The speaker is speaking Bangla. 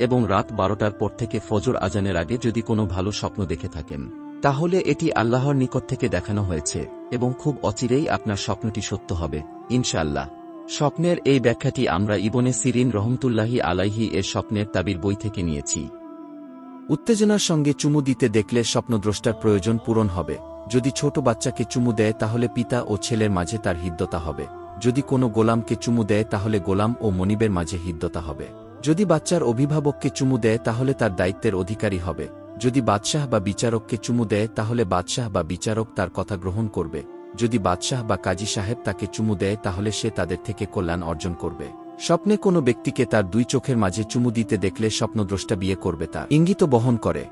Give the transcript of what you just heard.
এবং রাত বারোটার পর থেকে ফজর আজানের আগে যদি কোনো ভালো স্বপ্ন দেখে থাকেন, তাহলে এটি আল্লাহর নিকট থেকে দেখানো হয়েছে, এবং খুব অচিরেই আপনার স্বপ্নটি সত্য হবে, ইনশাআল্লাহ। স্বপ্নের এই ব্যাখ্যাটি আমরা ইবনে সিরিন রহমতুল্লাহি আলাইহি এর স্বপ্নের তাবির বই থেকে নিয়েছি। উত্তেজনার সঙ্গে চুমু দিতে দেখলে স্বপ্নদ্রষ্টার প্রয়োজন পূরণ হবে। যদি ছোট বাচ্চাকে চুমু দেয়, তাহলে পিতা ও ছেলের মাঝে তার হৃদ্যতা হবে। যদি কোনো গোলামকে চুমু দেয়, তাহলে গোলাম ও মনিবের মাঝে হৃদ্যতা হবে। যদি বাচ্চার অভিভাবককে চুমু দেয়, তাহলে তার দায়িত্বের অধিকারী হবে। যদি বাদশাহ বা বিচারককে চুমু দেয়, তাহলে বাদশাহ বা বিচারক তার কথা গ্রহণ করবে। যদি বাদশাহ বা কাজী সাহেব তাকে চুমু দেয়, তাহলে সে তাদের থেকে কল্যাণ অর্জন করবে। স্বপ্নে কোনো ব্যক্তিকে তার দুই চোখের মাঝে চুমু দিতে দেখলে স্বপ্নদ্রষ্টা বিয়ে করবে তা ইঙ্গিত বহন করে।